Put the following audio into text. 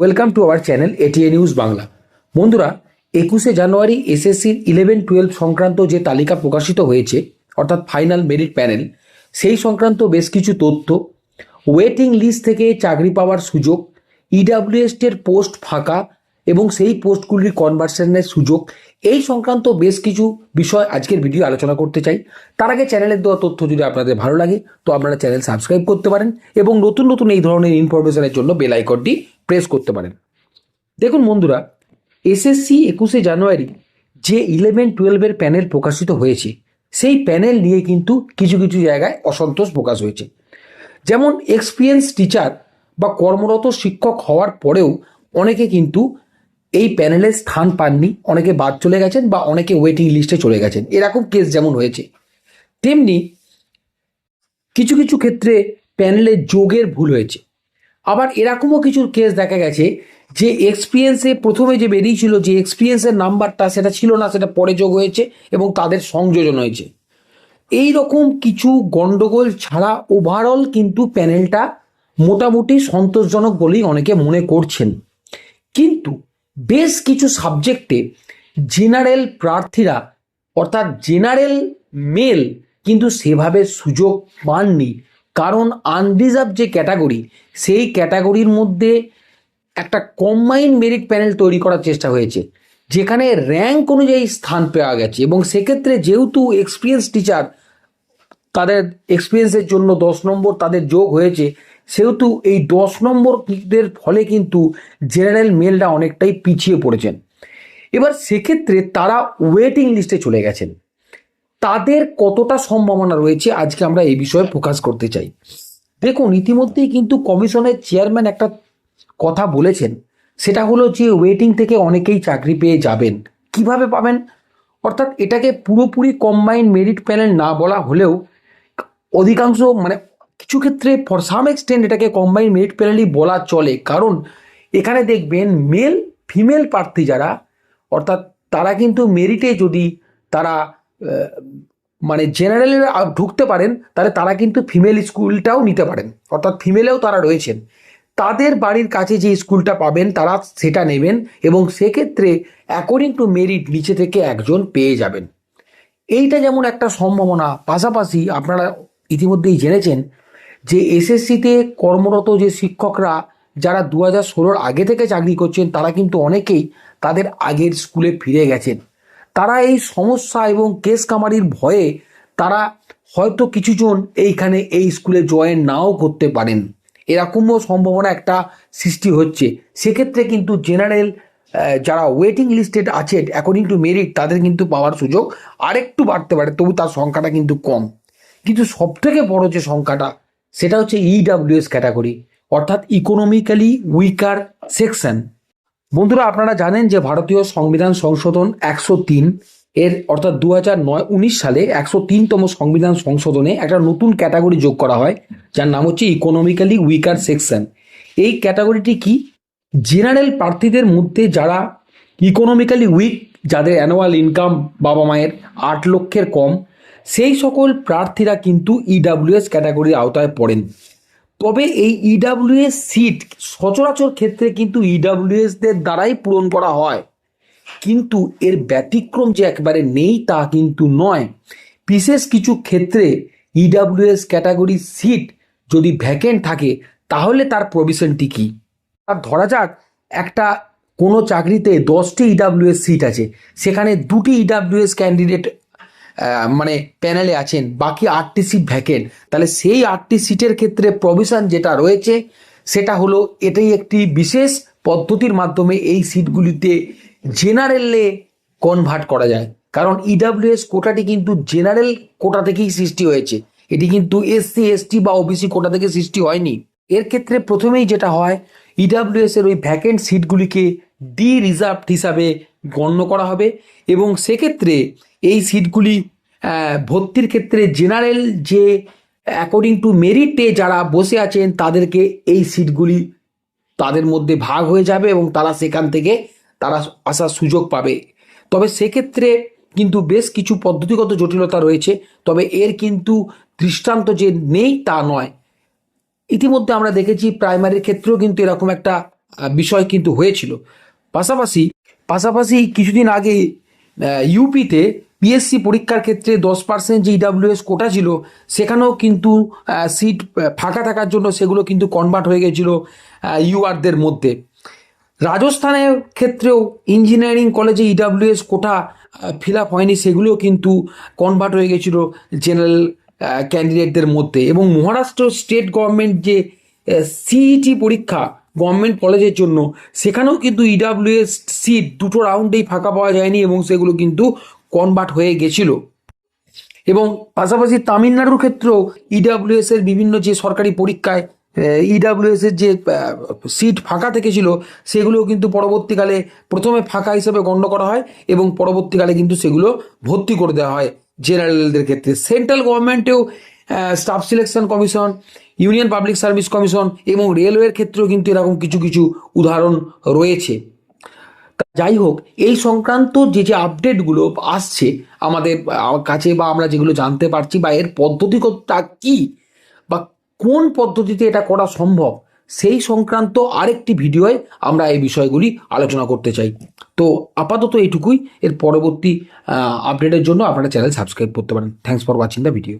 Welcome to our channel ATA news Bangla বন্ধুরা, একুশে জানুয়ারি এসএসসির ইলেভেন টুয়েলভ সংক্রান্ত যে তালিকা প্রকাশিত হয়েছে, অর্থাৎ ফাইনাল মেরিট প্যানেল সেই সংক্রান্ত বেশ কিছু তথ্য ওয়েটিং লিস্ট থেকে চাকরি পাওয়ার সুযোগ ইডাব্লিউএসটের পোস্ট ফাঁকা এবং সেই পোস্টগুলির কনভার্সনের সুযোগ, এই সংক্রান্ত বেশ কিছু বিষয় আজকের ভিডিও আলোচনা করতে চাই। তার আগে চ্যানেলের দেওয়া তথ্য যদি আপনাদের ভালো লাগে, তো আপনারা চ্যানেল সাবস্ক্রাইব করতে পারেন এবং নতুন নতুন এই ধরনের ইনফরমেশনের জন্য বেল আইকনটি প্রেস করতে পারেন। দেখুন বন্ধুরা এসএসসি একুশে জানুয়ারি যে ইলেভেন টুয়েলভের প্যানেল প্রকাশিত হয়েছে, সেই প্যানেল নিয়ে কিন্তু কিছু কিছু জায়গায় অসন্তোষ প্রকাশ হয়েছে। যেমন এক্সপিরিয়েন্স টিচার বা কর্মরত শিক্ষক হওয়ার পরেও অনেকে কিন্তু এই প্যানেলে স্থান পাননি, অনেকে বাদ চলে গেছেন বা অনেকে ওয়েটিং লিস্টে চলে গেছেন। এরকম কেস যেমন হয়েছে। তেমনি কিছু কিছু ক্ষেত্রে প্যানেলে যোগের ভুল হয়েছে। আবার এরকমও কিছু কেস দেখা গেছে যে এক্সপিরিয়েন্সে প্রথমে যে বেরিয়েছিল, যে এক্সপিরিয়েন্সের নাম্বারটা সেটা ছিল না, সেটা পরে যোগ হয়েছে এবং তাদের সংযোজন হয়েছে। এই রকম কিছু গন্ডগোল ছাড়া ওভারঅল কিন্তু প্যানেলটা মোটামুটি সন্তোষজনক বলেই অনেকে মনে করছেন। কিন্তু বেশ কিছু সাবজেক্টে জেনারেল প্রার্থীরা, অর্থাৎ জেনারেল মেল কিন্তু সেভাবে সুযোগ পাননি। কারণ আনরিজার্ভ যে ক্যাটাগরি সেই ক্যাটাগরির মধ্যে একটা কম্বাইন মেরিট প্যানেল তৈরি করার চেষ্টা হয়েছে, যেখানে র্যাঙ্ক অনুযায়ী স্থান পাওয়া গেছে এবং সেক্ষেত্রে যেহেতু এক্সপিরিয়েন্স টিচার তাদের এক্সপিরিয়েন্সের জন্য দশ নম্বর তাদের যোগ হয়েছে, সেহেতু এই দশ নম্বরদের ফলে কিন্তু জেনারেল মেলটা অনেকটাই পিছিয়ে পড়েছেন। এবার সেক্ষেত্রে তারা ওয়েটিং লিস্টে চলে গেছেন। তাদের কতটা সম্ভাবনা রয়েছে আজকে আমরা এই বিষয়ে ফোকাস করতে চাই। দেখুন, ইতিমধ্যেই কিন্তু কমিশনের চেয়ারম্যান একটা কথা বলেছেন। সেটা হলো যে ওয়েটিং থেকে অনেকেই চাকরি পেয়ে যাবেন। কীভাবে পাবেন? অর্থাৎ এটাকে পুরোপুরি কম্বাইন মেরিট প্যানেল না বলা হলেও অধিকাংশ মানে কিছু ক্ষেত্রে ফর সাম এক্সটেন্ট এটাকে কম্বাইন মেরিট প্যানেলই বলা চলে। কারণ এখানে দেখবেন মেল ফিমেল প্রার্থী যারা, অর্থাৎ তারা কিন্তু মেরিটে যদি তারা মানে জেনারেলে ঢুকতে পারেন, তাহলে তারা কিন্তু ফিমেল স্কুলটাও নিতে পারেন। অর্থাৎ ফিমেলেও তারা রয়েছেন। তাদের বাড়ির কাছে যে স্কুলটা পাবেন, তারা সেটা নেবেন এবং সেক্ষেত্রে অ্যাকর্ডিং টু মেরিট নিচে থেকে একজন পেয়ে যাবেন। এইটা যেমন একটা সম্ভাবনা, পাশাপাশি আপনারা ইতিমধ্যেই জেনেছেন যে এসএসসিতে কর্মরত যে শিক্ষকরা, যারা দু হাজার ষোলোর আগে থেকে চাকরি করছেন, তারা কিন্তু অনেকেই তাদের আগের স্কুলে ফিরে গেছেন। তারা এই সমস্যা এবং কেস কামারির ভয়ে তারা হয়তো কিছুজন এইখানে এই স্কুলে জয়েন নাও করতে পারেন। এরকমও সম্ভাবনা একটা সৃষ্টি হচ্ছে। সেক্ষেত্রে কিন্তু জেনারেল যারা ওয়েটিং লিস্টেড আছে অ্যাকর্ডিং টু মেরিট তাদের কিন্তু পাওয়ার সুযোগ আরেকটু বাড়তে পারে, তবু তার সংখ্যাটা কিন্তু কম। কিন্তু সবথেকে বড় যে সংখ্যাটা, সেটা হচ্ছে ইডাব্লিউএস ক্যাটাগরি অর্থাৎ ইকোনমিক্যালি উইকার সেকশন বন্ধুরা, আপনারা জানেন যে ভারতীয় সংবিধান সংশোধন একশো তিন এর অর্থাৎ দু হাজার নয় উনিশ সালে একশো তিনতম সংবিধান সংশোধনে একটা নতুন ক্যাটাগরি যোগ করা হয়, যার নাম হচ্ছে ইকোনমিক্যালি উইকার সেকশন এই ক্যাটাগরিটি কি? জেনারেল প্রার্থীদের মধ্যে যারা ইকোনমিক্যালি উইক যাদের অ্যানুয়াল ইনকাম বাবা মায়ের আট লক্ষের কম, সেই সকল প্রার্থীরা কিন্তু ইডাব্লিউএস ক্যাটাগরির আওতায় পড়েন। তবে এই ইডাব্লিউএস সিট সচরাচর ক্ষেত্রে কিন্তু ইডাব্লিউএসদের দ্বারাই পূরণ করা হয়। কিন্তু এর ব্যতিক্রম যে একবারে নেই তা কিন্তু নয়। বিশেষ কিছু ক্ষেত্রে ইডাব্লিউএস ক্যাটাগরি সিট যদি ভ্যাকেন্ট থাকে, তাহলে তার প্রভিশনটি কী? আর ধরা যাক, একটা কোনো চাকরিতে দশটি ইডাব্লিউএস সিট আছে, সেখানে দুটি ইডাব্লিউএস ক্যান্ডিডেট মানে প্যানেলে আছেন, বাকি আটটি সিট ভ্যাকেন্ট তাহলে সেই আটটি সিটের ক্ষেত্রে প্রভিশন যেটা রয়েছে, সেটা হলো এটাই একটি বিশেষ পদ্ধতির মাধ্যমে এই সিটগুলিতে জেনারেলে কনভার্ট করা যায়। কারণ ইডাব্লিউএস কোটাটি কিন্তু জেনারেল কোটা থেকেই সৃষ্টি হয়েছে। এটি কিন্তু এসসি এসটি বা ওবিসি কোটা থেকে সৃষ্টি হয়নি। এর ক্ষেত্রে প্রথমেই যেটা হয় ইডাব্লিউএস এর ওই ভ্যাকেন্ট সিটগুলিকে ডি রিজার্ভ হিসাবে গণ্য করা হবে এবং সেক্ষেত্রে এই সিটগুলি ভর্তির ক্ষেত্রে জেনারেল যে অ্যাকর্ডিং টু মেরিটে যারা বসে আছেন, তাদেরকে এই সিটগুলি তাদের মধ্যে ভাগ হয়ে যাবে এবং তারা সেখান থেকে তারা আসার সুযোগ পাবে। তবে সেক্ষেত্রে কিন্তু বেশ কিছু পদ্ধতিগত জটিলতা রয়েছে, তবে এর কিন্তু দৃষ্টান্ত যে নেই তা নয়। ইতিমধ্যে আমরা দেখেছি প্রাইমারির ক্ষেত্রেও কিন্তু এরকম একটা বিষয় কিন্তু হয়েছিল। পাশাপাশি পাশাপাশি কিছুদিন আগে ইউপিতে পিএসসি পরীক্ষার ক্ষেত্রে দশ পার্সেন্ট যে ইডাব্লিউএস কোটা ছিল, সেখানেও কিন্তু সিট ফাঁকা থাকার জন্য সেগুলো কিন্তু কনভার্ট হয়ে গেছিল ইউআরদের মধ্যে। রাজস্থানের ক্ষেত্রেও ইঞ্জিনিয়ারিং কলেজে ইডাব্লিউএস কোটা ফিল আপ হয়নি সেগুলোও কিন্তু কনভার্ট হয়ে গেছিল জেনারেল ক্যান্ডিডেটদের মধ্যে। এবং মহারাষ্ট্র স্টেট গভর্নমেন্ট যে সিইটি পরীক্ষা গভর্নমেন্ট কলেজের জন্য, সেখানেও কিন্তু ইডাব্লিউএস সিট দুটো রাউন্ডেই ফাঁকা পাওয়া যায়নি এবং সেগুলো কিন্তু কনভার্ট হয়ে গেছিল। এবং পাশাপাশি তামিলনাড়ুর ক্ষেত্রেও ইডাব্লিউএস এর বিভিন্ন যে সরকারি পরীক্ষায় ইডাব্লিউএস এর যে সিট ফাঁকা থেকেছিল সেগুলো কিন্তু পরবর্তীকালে প্রথমে ফাঁকা হিসেবে গণ্য করা হয় এবং পরবর্তীকালে কিন্তু সেগুলো ভর্তি করে দেওয়া হয় জেনারেলদের ক্ষেত্রে। Central গভর্নমেন্টেও staff selection commission, union public service commission এবং রেলওয়ের ক্ষেত্রেও কিন্তু এরকম কিছু কিছু উদাহরণ রয়েছে। যাই হোক, এই সংক্রান্ত যে যে আপডেটগুলো আসছে আমাদের কাছে বা আমরা যেগুলো জানতে পারছি বা এর পদ্ধতিটা কি বা কোন পদ্ধতিতে এটা করা সম্ভব, সেই সংক্রান্ত আরেকটি ভিডিওয় আমরা এই বিষয়গুলি আলোচনা করতে চাই। তো আপাতত এইটুকুই, এর পরবর্তী আপডেটের জন্য আপনারা চ্যানেল সাবস্ক্রাইব করতে পারেন। Thanks for watching the video